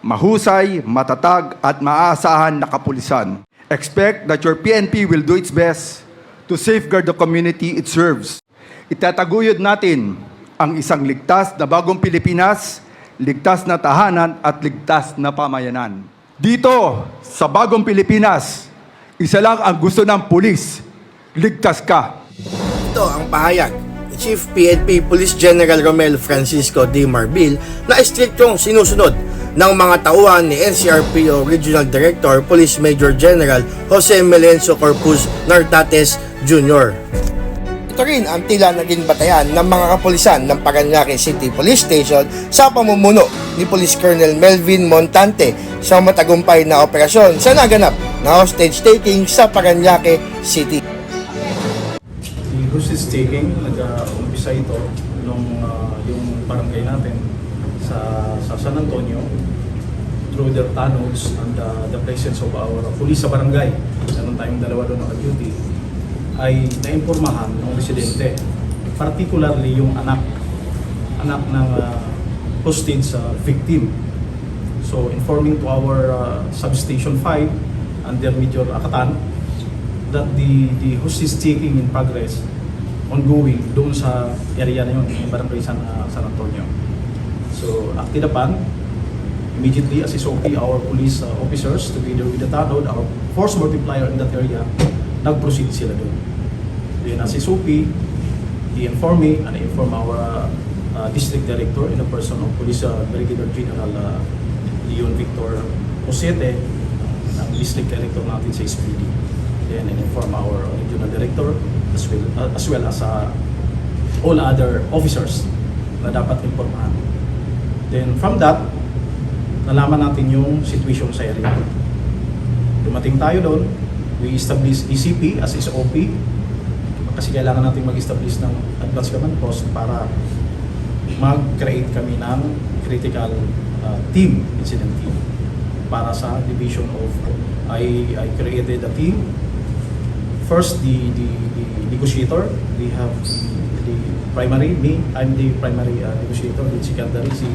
mahusay, matatag at maaasahan na kapulisan. Expect that your PNP will do its best to safeguard the community it serves. Itataguyod natin ang isang ligtas na bagong Pilipinas, ligtas na tahanan at ligtas na pamayanan. Dito, sa bagong Pilipinas, isa lang ang gusto ng pulis, ligtas ka. Ito ang pahayag Chief PNP Police General Romel Francisco D. Marbil na istriktong sinusunod ng mga tauhan ni NCRPO Regional Director Police Major General Jose Melenzo Corpus Nartates Jr. Ito rin ang tila naging batayan ng mga kapulisan ng Paranaque City Police Station sa pamumuno ni Police Colonel Melvin Montante sa matagumpay na operasyon sa naganap na hostage taking sa Paranaque City. The hostage taking, nag-umpisa ito nung ah, yung barangay natin sa, sa San Antonio through their tunnels and uh, the presence of our police sa barangay. Meron tayong dalawa doon naka-duty ay naimpormahan ng residente, particularly yung anak anak ng uh, hostage uh, victim. So informing to our uh, substation 5 under Major Akatan that the the hostage taking in progress ongoing doon sa area na yun, yung barangay San, uh, San Antonio. So acted upon, immediately as SOP, our police uh, officers together with the TANOD, our force multiplier in that area, nag-proceed sila doon. Then as SOP, he informed me and I informed our uh, uh, district director in the person of Police uh, Brigadier General uh, Leon Victor Osete, ng district director natin sa SPD. Then I inform our regional director as well, uh, as, well as uh, all other officers na dapat impormahan. Then from that, nalaman natin yung situation sa area. Dumating tayo doon, we establish ECP as SOP kasi kailangan natin mag-establish ng advance command post para mag-create kami ng critical uh, team, incident team. Para sa division of I, I created a team. First the, the, the negotiator we have the, the primary me I'm the primary uh, negotiator then secondary si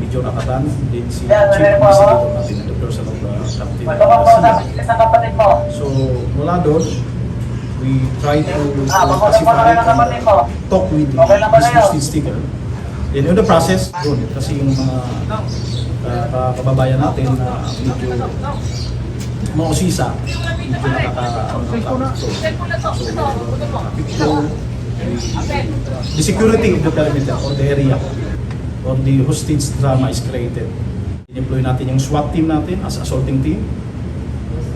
Major Akatan then si Yeah, Chief. Investigator natin and the person of uh, Captain uh, mo. So, mula doon, we try to Ah, uh, na kapatid and talk with the Okay na kayo? hostage sticker. Then in the process, doon, kasi yung mga uh, ka- kababayan natin na medyo mausisa, medyo nakaka... ano, So, so, uh, the, the security of the perimeter or the area or the hostage drama is created. Deploy natin yung SWAT team natin as assaulting team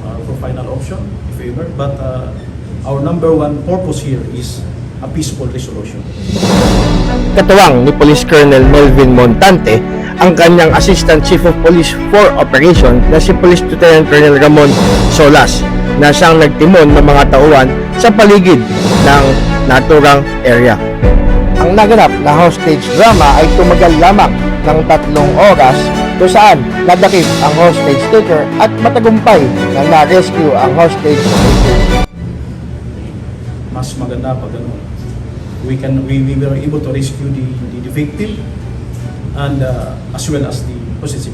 uh, for final option, if ever. But uh, our number one purpose here is a peaceful resolution. katuwang ni Police Colonel Melvin Montante ang kanyang Assistant Chief of Police for Operation na si Police Lieutenant Colonel Ramon Solas na siyang nagtimon ng mga tauhan sa paligid ng naturang area. Ang naganap na hostage drama ay tumagal lamang ng tatlong oras kung saan nadakip ang hostage taker at matagumpay na na-rescue ang hostage taker. Mas maganda pag ano, we can we, we were able to rescue the, the, the victim and uh, as well as the hostage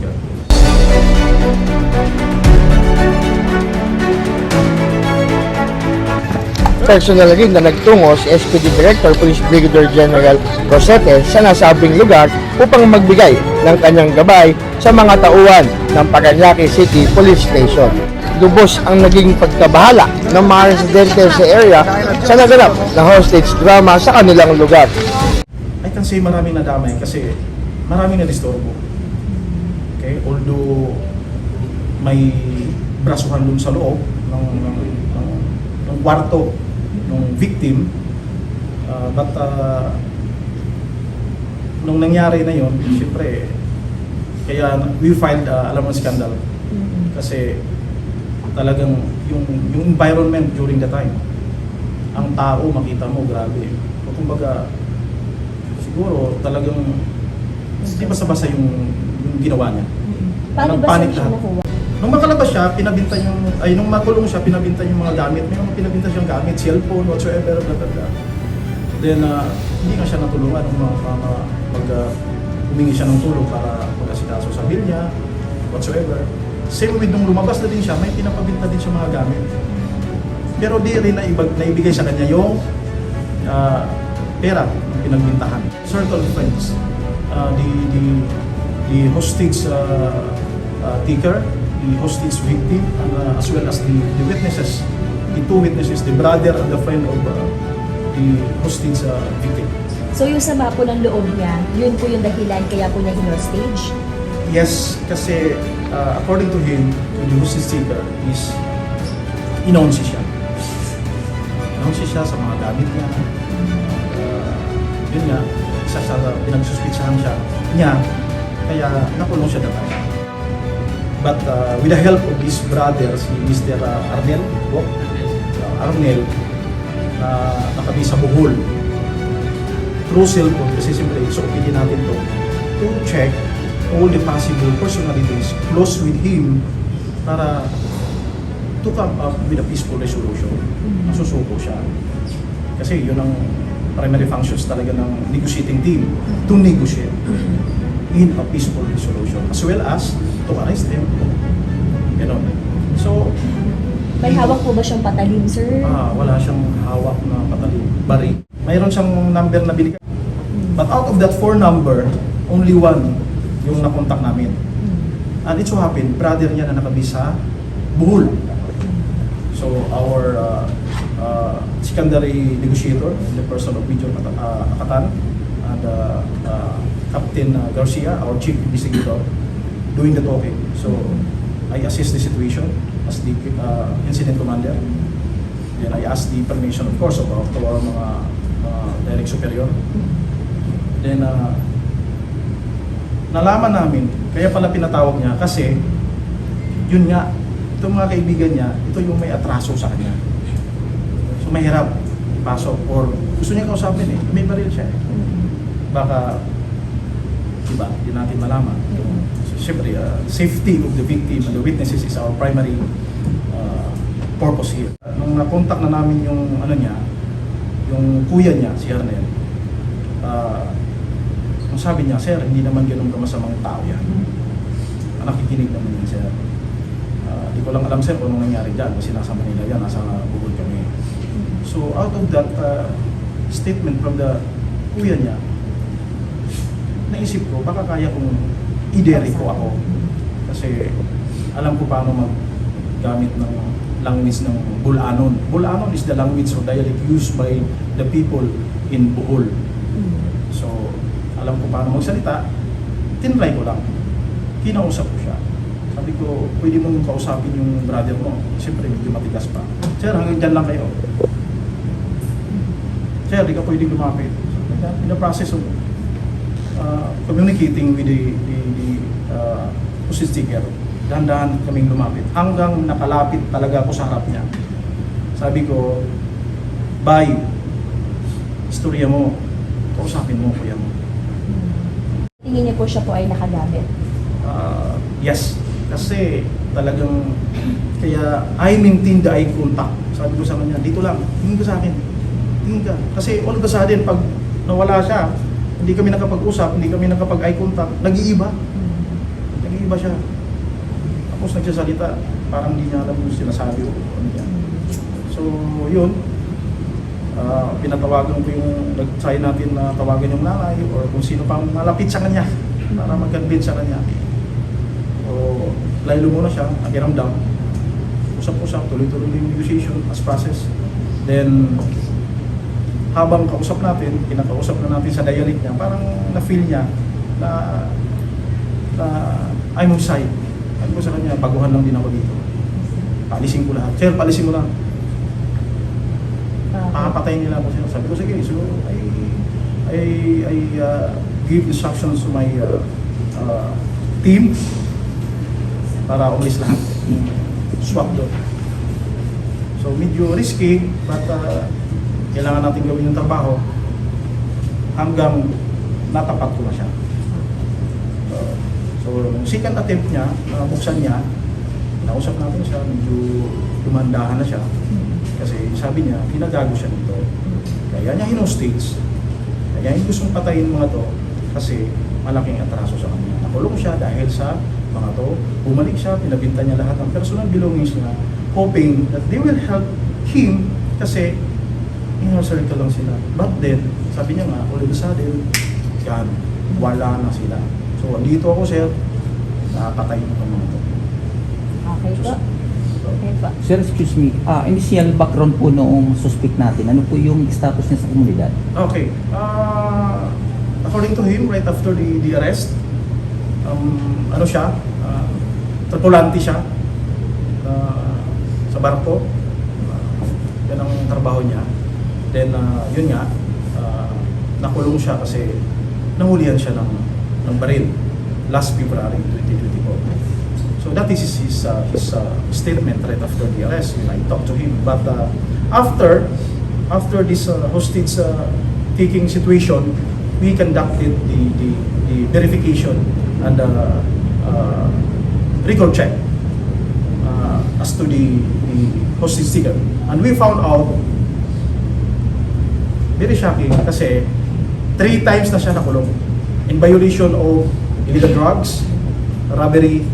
Personal rin na nagtungo si SPD Director Police Brigadier General Rosete sa nasabing lugar upang magbigay ng kanyang gabay sa mga tauhan ng Paranaque City Police Station. Lubos ang naging pagkabahala ng mga residente sa area sa naganap na hostage drama sa kanilang lugar. I can say maraming nadamay kasi maraming na-disturbo. Okay? Although may brasuhan dun sa loob ng, ng, ng, ng kwarto ng victim, uh, but uh, nung nangyari na yon, siyempre, kaya we filed uh, alam mo scandal. Kasi talagang yung, yung environment during the time, ang tao makita mo, grabe. O kumbaga, siguro talagang hindi basta-basta yung, yung ginawa niya. Paano ba siya nakuha? Nung makalabas siya, pinabinta yung, ay nung makulong siya, pinabinta yung mga gamit. May mga pinabinta siyang gamit, cellphone, whatsoever, blah, blah, blah. Then, uh, hindi nga siya natulungan nung mga, mga mag, uh, humingi siya ng tulong para mag-asikaso sa bill niya. whatsoever. Same with nung lumabas na din siya, may pinapabinta din siya mga gamit. Pero di rin naibag, naibigay sa kanya yung ah, pera na pinagbintahan. Circle of friends. Ah, the, the, the hostage uh, uh, taker, the hostage victim, and, uh, as well as the, the witnesses, the two witnesses, the brother and the friend of uh, the hostage uh, victim. So yung sama po ng loob niya, yun po yung dahilan kaya po niya hinostage? Yes, kasi uh, according to him, to the hostage taker is inonsi siya. Inonsi siya sa mga gamit niya. Uh, yun nga, isa sa pinagsuspitsahan siya niya, kaya nakulong siya dapat. But uh, with the help of his brother, si Mr. Arnel, oh, uh, Arnel, na nakabi sa Bohol, through cellphone, kasi siyempre, so opinion natin to, to check all the possible personalities close with him para to come up with a peaceful resolution. Nasusuko siya. Kasi yun ang primary functions talaga ng negotiating team, to negotiate in a peaceful resolution as well as to arrest them. Ganon. So, May hawak po ba siyang patalim, sir? ah, wala siyang hawak na patalim, bari. Mayroon siyang number na binigay. But out of that four number, only one yung nakontak namin. And it so happened, brother niya na nakabi sa Bohol. So our uh, uh, secondary negotiator, the person of Major uh, Akatan, and uh, uh, Captain uh, Garcia, our chief investigator, doing the talking. So I assess the situation as the uh, incident commander. Then I ask the permission, of course, of, of our mga uh, direct superior. Then, uh, nalaman namin, kaya pala pinatawag niya kasi, yun nga, itong mga kaibigan niya, ito yung may atraso sa kanya. So, mahirap pasok or gusto niya kausapin eh, may baril siya eh. Baka, diba, hindi natin malaman. So, Siyempre, uh, safety of the victim and the witnesses is our primary uh, purpose here. Nung nakontak na namin yung ano niya, yung kuya niya, si Arnel, uh, ang sabi niya, sir, hindi naman ganun kamasamang tao yan. Ah, Nakikinig naman yan, sir. Ah, Di ko lang alam, sir, kung anong nangyari dyan. Kasi nasa Manila yan, nasa Bukod kami. So, out of that uh, statement from the kuya niya, naisip ko, baka kaya kong ideri ko ako. Kasi alam ko paano maggamit ng language ng Bulanon. Bulanon is the language or dialect used by the people in Bohol. So, alam ko paano magsalita, tinry ko lang. Kinausap ko siya. Sabi ko, pwede mong kausapin yung brother mo. Siyempre, medyo matigas pa. Sir, hanggang dyan lang kayo. Sir, di ka pwede lumapit. So, in the process of uh, communicating with the, the, the uh, hostage taker, dahan-dahan kaming lumapit. Hanggang nakalapit talaga ako sa harap niya. Sabi ko, bye. Istorya mo. Kausapin mo, kuya mo. Tingin niyo po siya po ay nakagamit. Ah, yes. Kasi talagang kaya I maintain the eye contact. Sabi ko sa kanya, dito lang, tingin ka sa akin. Tingin ka. Kasi all of a sudden, pag nawala siya, hindi kami nakapag-usap, hindi kami nakapag-eye contact, nag-iiba. Nag-iiba siya. Tapos nagsasalita, parang hindi niya alam yung sinasabi o ano. So, yun. Ah, pinatawagan ko yung nag-try natin na tawagan yung nanay or kung sino pang malapit sa kanya para mag-convince sa kanya. So, laylo muna siya, nakiramdam. Usap-usap, tuloy-tuloy yung negotiation as process. Then, habang kausap natin, kinakausap na natin sa dialect niya, parang na-feel niya na, na I'm on side. Sabi ko sa kanya, baguhan lang din ako dito. Palisin ko lahat. Sir, palisin mo lang. Pakapatayin nila ako siya. Sabi ko, sige, so I, I, I uh, give instructions to my uh, uh, team para umalis lahat. Swap doon. So medyo risky, but uh, kailangan natin gawin yung trabaho hanggang natapat ko na siya. So, yung second attempt niya, na buksan niya, nausap natin siya, medyo tumandahan na siya. Kasi sabi niya, pinagago siya nito. Kaya niya hinostage. Kaya hindi gustong patayin mga to kasi malaking atraso sa kanya. Nakulong siya dahil sa mga to. Bumalik siya, pinabinta niya lahat ng personal belongings niya, hoping that they will help him kasi inner circle lang sila. But then, sabi niya nga, all of a sudden, yan, wala na sila. So, andito ako, sir, nakakatay na to. Okay po. Okay po. Sir, excuse me. Ah, initial background po noong suspect natin. Ano po yung status niya sa komunidad? Okay. Uh, according to him, right after the, the arrest, um, ano siya, uh, tripulante siya uh, sa barko. Uh, yan ang trabaho niya. Then, uh, yun nga, uh, nakulong siya kasi nahulihan siya ng, ng baril last February 2024. So that is his, uh, his uh, statement right after the arrest when I talked to him. But uh, after after this uh, hostage uh, taking situation, we conducted the, the, the verification and uh, uh, record check uh, as to the, the hostage taker. And we found out very shocking kasi three times na siya nakulong in violation of illegal drugs, robbery,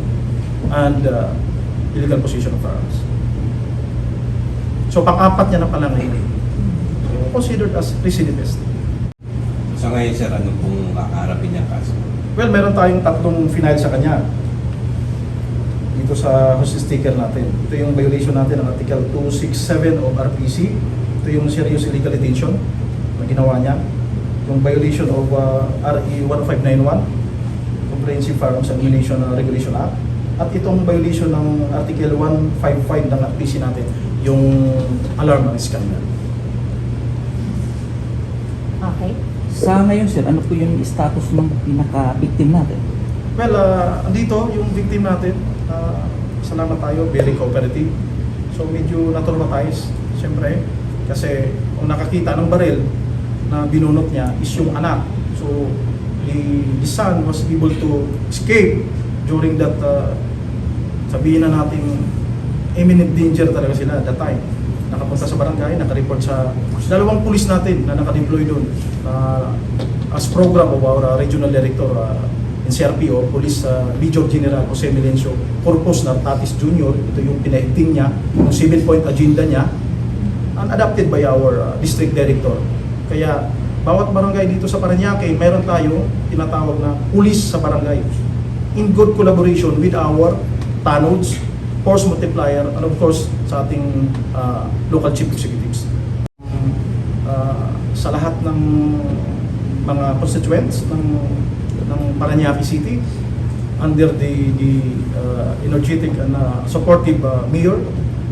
and uh, illegal possession of firearms. So pang-apat niya na pala ngayon. So, considered as recidivist. Sa ngayon, sir, ano pong kakaharapin niya kaso? Well, meron tayong tatlong final sa kanya. Dito sa hostage taker natin. Ito yung violation natin ng Article 267 of RPC. Ito yung serious illegal detention ginawa niya. Yung violation of uh, RE 1591, Comprehensive Firearms Ammunition uh, Regulation Act. At itong violation ng Article 155 ng RPC natin, yung alarm ng scanner. Okay. Sa ngayon, sir, ano po yung status ng pinaka-victim natin? Well, uh, andito yung victim natin. Uh, salamat tayo, very cooperative. So medyo na-traumatize, siyempre. Kasi kung nakakita ng baril na binunot niya is yung anak. So the, the son was able to escape during that, uh, sabihin na natin, imminent danger talaga sila at that time. Nakapunta sa barangay, nakareport sa dalawang pulis natin na nakadeploy doon uh, as program of our uh, regional director uh, in CRPO, Police uh, Major General Jose Melencio Corpus Nartatis Jr. Ito yung pinaigting niya, yung 7-point agenda niya, and adopted by our uh, district director. Kaya bawat barangay dito sa Paranaque, meron tayo tinatawag na pulis sa barangay. In good collaboration with our tanods, force multiplier, and of course sa ating uh, local chief executives. Uh, sa lahat ng mga constituents ng ng Paranaque City under the the uh, energetic and uh, supportive uh, mayor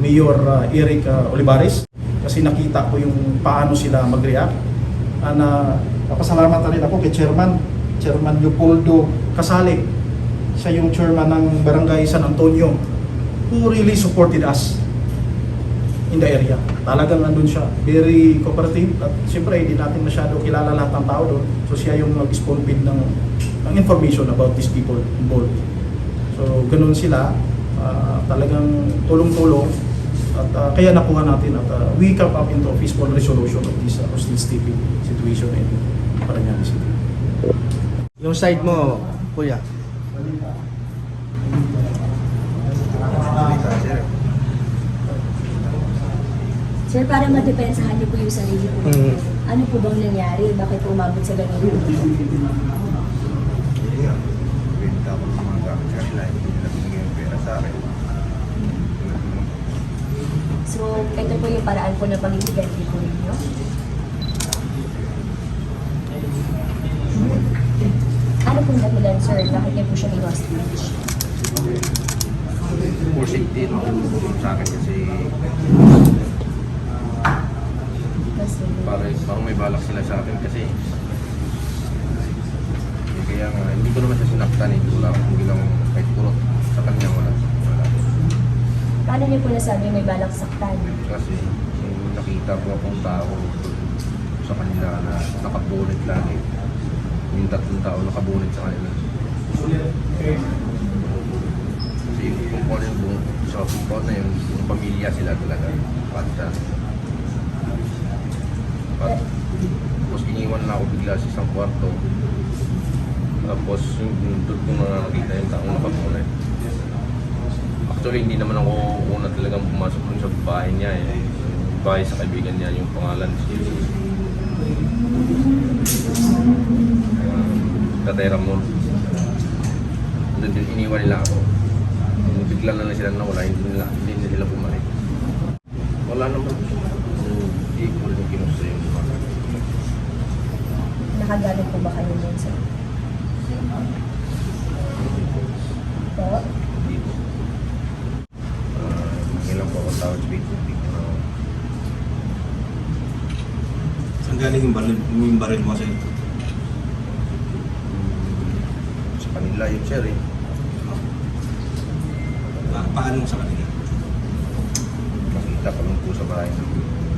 Mayor uh, Eric uh, Olivares kasi nakita ko yung paano sila mag-react. Uh, napasalamat na rin ako kay Chairman Chairman Leopoldo Casale. Siya yung chairman ng Barangay San Antonio who really supported us in the area. Talagang nandun siya. Very cooperative at siyempre hindi natin masyado kilala lahat ng tao doon. So siya yung nag-spawn feed ng, ng information about these people involved. So ganun sila. Ah, talagang tulong-tulong at ah, kaya nakuha natin at ah, we come up into a peaceful resolution of this uh, hostage taking situation in Parañaque City. Yung side mo, kuya. Sir, para madepensahan niyo po yung sarili po. Mm. Ano po bang nangyari? Bakit po umabot sa ganun? Hindi nga. Benta ko ng mga gamit sa kanila. Hindi nila binigay yung pera sa akin. So, ito po yung paraan po ng pag-iiganti po ninyo. Ano pong dahilan, sir? Bakit niyo po siya in-hostage? Pusing din sa akin Kasi, parang, parang may balak sila sa akin kasi eh, kaya nga, hindi ko naman siya sinaktan eh. Wala akong ginawang kahit kurot sa kanya wala. wala. paano niyo po nasabi may balak saktan? Kasi yung nakita ko akong tao sa kanila na nakabulit lagi. Yung tatlong tao nakabulit sa kanila. Kasi kung ano yung buong sa compound na yun, yung pamilya sila talaga. Pata. Pat. Tapos iniwan na ako bigla sa isang kwarto. Tapos yung yung doon ko na nakita yung taong nakabulit. Actually, hindi naman ako una talagang pumasok dun sa bahay niya eh. Bahay sa kaibigan niya, yung pangalan um, Katera mo. Doon din iniwan nila ako. Bigla na lang sila nawala, hindi nila, hindi na sila bumalik. Wala naman. Hindi ko rin kinusta yung mga Nakagalit po ba kayo nun? Hindi po. Uh, ilang po ako tawag sa Facebook. Uh, Saan galing yung baril, yung baril mo sa'yo? sa kanila yung sir eh. Pa paano sa kanila? Nakita ko lang po sa bahay ng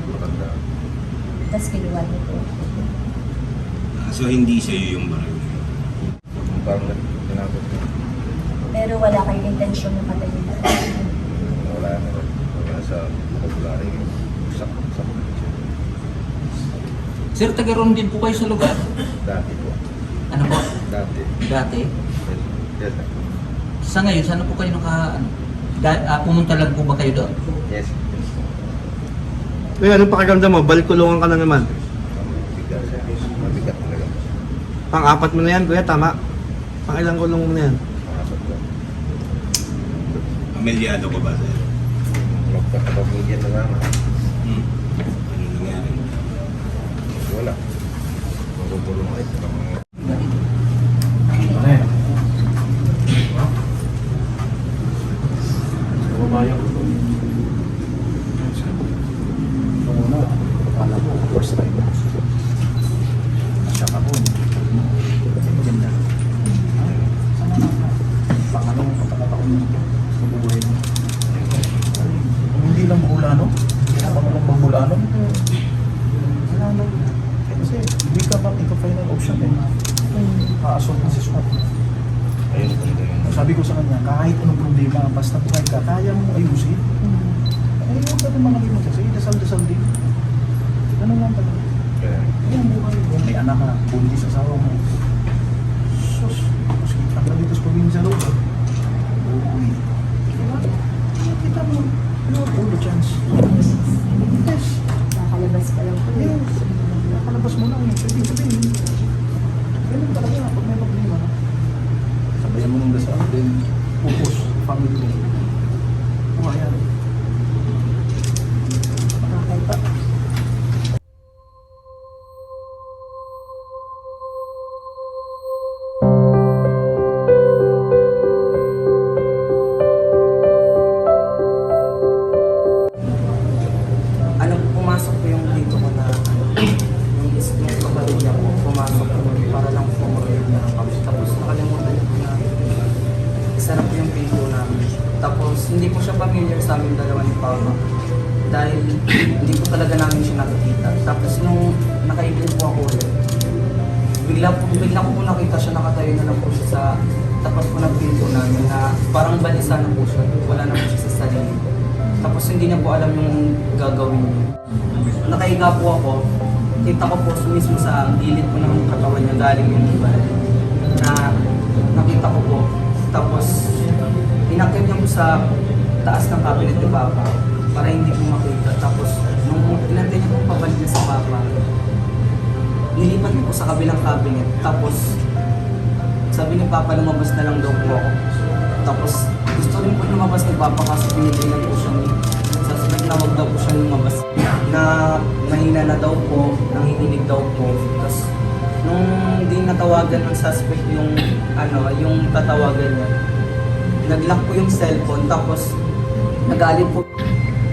matanda. Tapos kinuha niyo po. Ah, so hindi sa'yo yung baril. Yung Parang tinakot ko. Pero wala kayong intensyon na patayin. Wala na. Wala sa vocabulary. Sak, sak. Sir, taga roon din po kayo sa lugar. Dati po. Ano po? Dati. Dati. Yes, yes, sir. Sa ngayon, saan po kayo naka... Ano, da, ah, pumunta lang po ba kayo doon? yes. yes. Kuya, anong pakiramdam mo? Balik kulungan ka na naman. Mabigat, sir. Mabigat talaga. Pang-apat mo na yan, kuya, tama. Pang-ilang kulong mo na yan? Makasap ko. Pamilyado ko ba sa'yo? Magpapamilya na lang. Hmm. Ano nangyari? Wala. Magugulong ay sa mga Ano yan? Sa babayan ko. Nung una, akala ko, first time. Nasyak ako. Maganda. Sana na. Pangalong pagkakataon mo sa buhay mo. Kung hindi lang Bugulano, pangalong Bugulano, wala lang. Kasi hindi ka pa ito final option eh. Kaasol na si Swat. Ayun talaga yun. Sabi ko sa kanya, kahit anong problema, basta buhay ka, kaya mong ayusin. Eh, huwag ka naman naging magsasay, dasal-dasal din. Ganun lang talaga. Kaya, Yan ang buhay. Kung may anak ka, buntis sa asawa mo. Sus, mas kita ka dito sa probinsya ro. Uuwi. Diba? Kita mo, you have all the chance. Yes. Nakakalabas pa lang po. Yes. Nakalabas mo lang. Sabi sabihin. Ganun talaga pag may problema. Sabayan mo ng dasal. Then, focus. Family mo. Buhay yan. Hindi po siya familiar sa amin dalawa ni Papa dahil hindi ko talaga namin siya nakikita. Tapos nung nakaigil po ako ulit bigla po bigla ko po nakita siya nakatayo na lang po siya sa tapat po ng pinto namin na parang balisa na po siya. Wala na po siya sa sarili. Tapos hindi na po alam yung gagawin niya. Nakahiga po ako, kita ko po mismo sa gilid po ng katawan niya galing yung iba. Na nakita ko po. Tapos inakit niya po sa taas ng cabinet ni Papa para hindi po makita. Tapos nung inantay niya po pabalik niya sa Papa, nilipat niya po sa kabilang cabinet. Tapos sabi ni Papa lumabas na lang daw po ako. Tapos gusto rin po lumabas ni Papa kasi pinigilan po siya ni suspect na wag daw po siya lumabas. Na mahina na daw po, nanginginig daw po. Tapos nung di natawagan ng suspect yung ano, yung tatawagan niya, nag-lock po yung cellphone tapos nagalit po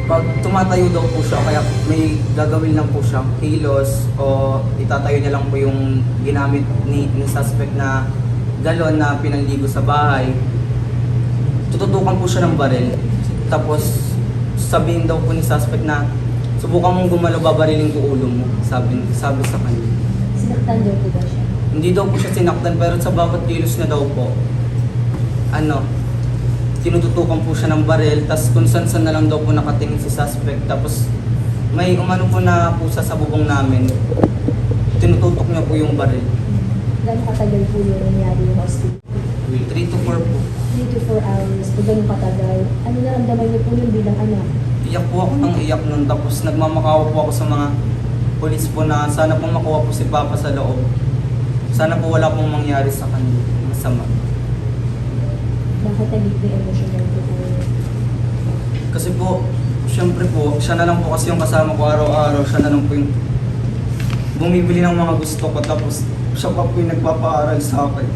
pag tumatayo daw po siya, kaya may gagawin lang po siya, kilos o itatayo niya lang po yung ginamit ni, ni suspect na galon na pinanligo sa bahay. Tututukan po siya ng baril. Tapos sabihin daw po ni suspect na subukan mong gumalaw babariling ko ulo mo, sabi, sabi sa kanya. Sinaktan daw po ba siya? Hindi daw po siya sinaktan pero sa bawat kilos na daw po, ano, tinututukan po siya ng baril, tapos kung saan saan na lang daw po nakatingin si suspect, tapos may umano po na pusa sa bubong namin, tinututok niya po yung baril. Gano'ng katagal po yung nangyari yung hospital? 3 to 4 po. 3 to 4 hours. Pag ganun katagal, ano naramdaman niyo po yun bilang anak? Iyak po ako ng iyak nun. Tapos nagmamakawa po ako sa mga polis po na sana po makuha po si Papa sa loob. Sana po wala pong mangyari sa kanya. Masama. Bakit nagiging emotional po po? Kasi po, syempre po, siya na lang po kasi yung kasama ko araw-araw. Siya na lang po yung bumibili ng mga gusto ko. Tapos siya pa po yung nagpapaaral sa akin.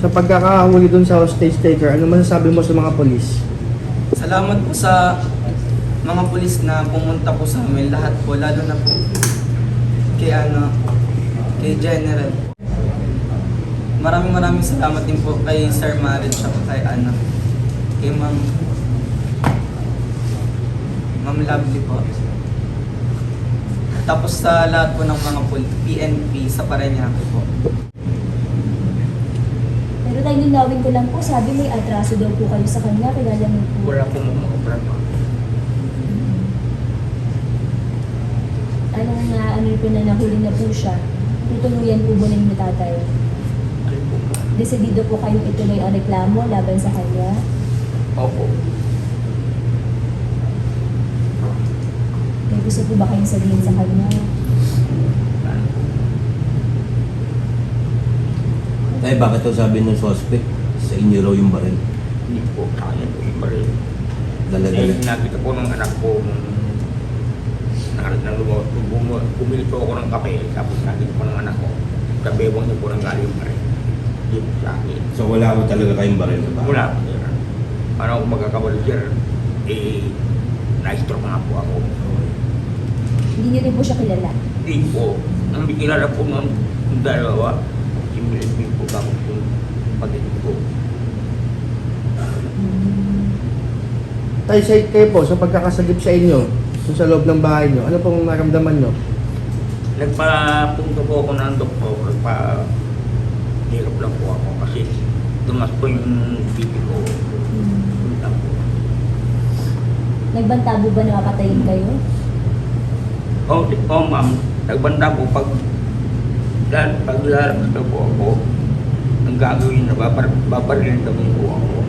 Sa pagkakahuli dun sa hostage taker, ano masasabi mo sa mga polis? Salamat po sa mga pulis na pumunta po sa amin. Lahat po, lalo na po kay ano, kay General. Maraming maraming salamat din po kay Sir Marit at kay ano, kay Ma'am Ma'am Lovely po. Tapos sa lahat po ng mga PNP sa Parañaque po. Pero tayo linawin ko lang po, sabi may atraso daw po kayo sa kanya, kilala niyo po. Wala po mga problema. Anong na ano po na nahuli na po siya? Tutuluyan po ba ninyo tatay? Desidido po kayong ituloy ang reklamo laban sa kanya? Opo. May gusto po ba kayong sabihin sa kanya? Tay, bakit daw sabi ng suspect sa inyo raw yung baril? Hindi po kaya po yung baril. Eh, Dala-dala. nakita po ng anak ko nung na, na lumo, bumo, bumili po ako ng kape, tapos nakita po ng anak ko, kabewang niya po ng galing yung baril. Po sa akin. So wala ko talaga kayong baril na ba? Wala po, sir. Paano ako magkakabal, sir? Eh, na-stroke nga po ako. Hindi niyo rin po siya kilala. Hindi po. Ang bikilala po ng dalawa, si Milipin po tapos yung pagdating ko. Tay, sa kayo po, sa pagkakasagip sa inyo, sa loob ng bahay nyo, ano pong naramdaman nyo? Nagpapunto po ako ng doktor, nagpa hirap lang po ako kasi tumas po yung BP ko. Lang po. Nagbantabo ba na mapatayin kayo? Oh, di- oh ma'am, nagbanda po pag pag lalabas na po ako, ang gagawin na babar babarilin kami po ako.